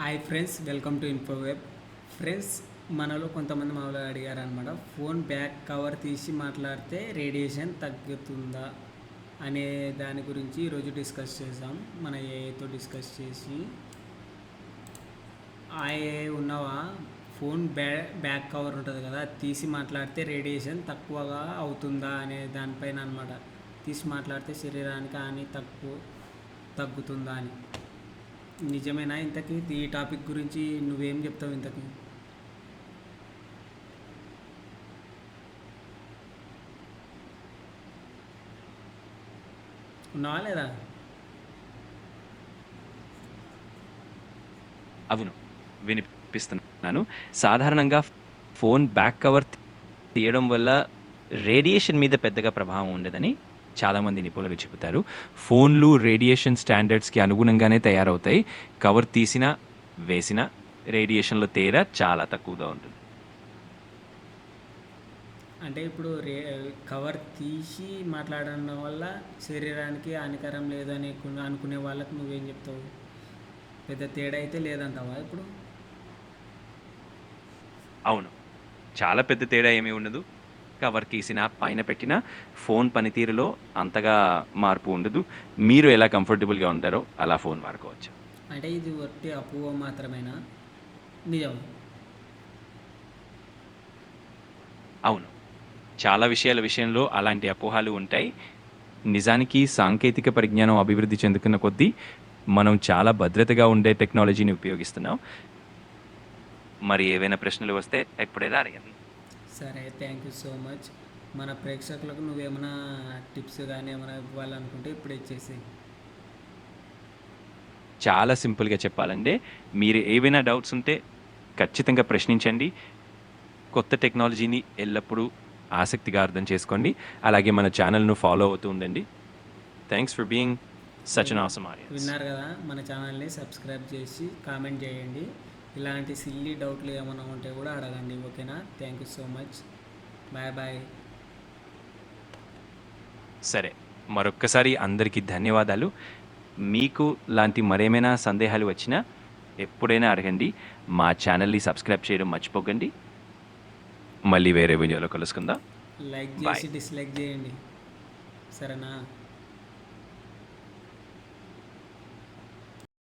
Hi friends welcome to Infoweb friends మనలో కొంతమంది మామూలుగా అడిగారు అనమాట ఫోన్ బ్యాక్ కవర్ తీసి మాట్లాడితే రేడియేషన్ తగ్గుతుందా అనే దాని గురించి ఈరోజు డిస్కస్ చేద్దాం. మన ఏఐతో డిస్కస్ చేసి. ఆఏ ఉన్నవా? ఫోన్ బ్యా బ్యాక్ కవర్ ఉంటుంది కదా తీసి మాట్లాడితే రేడియేషన్ తక్కువగా అవుతుందా అనే దానిపైన అనమాట తీసి మాట్లాడితే శరీరానికి హాని తక్కువ తగ్గుతుందా అని. నిజమేనా ఇంతకీ? ఈ టాపిక్ గురించి నువ్వేం చెప్తావు ఇంతకీ? ఉన్నావా లేదా? అవును. వినిపిస్తున్నాను. సాధారణంగా ఫోన్ బ్యాక్ కవర్ తీయడం వల్ల రేడియేషన్ మీద పెద్దగా ప్రభావం ఉండదని చాలామంది నిపుణులు చెబుతారు. ఫోన్లు రేడియేషన్ స్టాండర్డ్స్కి అనుగుణంగానే తయారవుతాయి. కవర్ తీసినా వేసినా రేడియేషన్లో తేడా చాలా తక్కువగా ఉంటుంది. అంటే ఇప్పుడు రే కవర్ తీసి మాట్లాడడం వల్ల శరీరానికి హానికరం లేదని కొను- అనుకునే వాళ్ళకి నువ్వేం చెప్తావు? పెద్ద తేడా అయితే లేదంటావా ఇప్పుడు? అవును. చాలా పెద్ద తేడా ఏమీ ఉండదు. కవర్ తీసినా పైన పెట్టినా ఫోన్ పనితీరులో అంతగా మార్పు ఉండదు. మీరు ఎలా కంఫర్టబుల్గా ఉంటారో అలా ఫోన్ వాడుకోవచ్చు. అంటే ఇది ఒట్టి అపోహ మాత్రమేనా? నిజం. అవును. చాలా విషయాల విషయంలో అలాంటి అపోహాలు ఉంటాయి. నిజానికి సాంకేతిక పరిజ్ఞానం అభివృద్ధి చెందుతున్న కొద్దీ మనం చాలా భద్రతగా ఉండే టెక్నాలజీని ఉపయోగిస్తున్నాం. మరి ఏవైనా ప్రశ్నలు వస్తే ఎప్పుడైనా అడగండి. సరే థ్యాంక్ యూ సో మచ్ మన ప్రేక్షకులకు నువ్వేమైనా టిప్స్ కానీ ఏమైనా ఇవ్వాలనుకుంటే ఇప్పుడు ఇచ్చేసి చాలా సింపుల్గా చెప్పాలంటే మీరు ఏవైనా డౌట్స్ ఉంటే ఖచ్చితంగా ప్రశ్నించండి. కొత్త టెక్నాలజీని ఎల్లప్పుడూ ఆసక్తిగా అర్థం చేసుకోండి. అలాగే మన ఛానల్ను ఫాలో అవుతూ ఉండండి. Thanks for being such an awesome విన్నారు కదా మన ఛానల్ని సబ్స్క్రైబ్ చేసి కామెంట్ చేయండి. ఇలాంటి సిల్లీ డౌట్లు ఏమైనా ఉంటే కూడా అడగండి ఓకేనా? Thank you so much bye bye సరే మరొక్కసారి అందరికీ ధన్యవాదాలు. మీకు లాంటి మరేమైనా సందేహాలు వచ్చినా ఎప్పుడైనా అడగండి. మా ఛానల్ని సబ్స్క్రైబ్ చేయడం మర్చిపోకండి. మళ్ళీ వేరే వీడియోలో కలుసుకుందాం. లైక్. చేసి డిస్లైక్ చేయండి. సరేనా?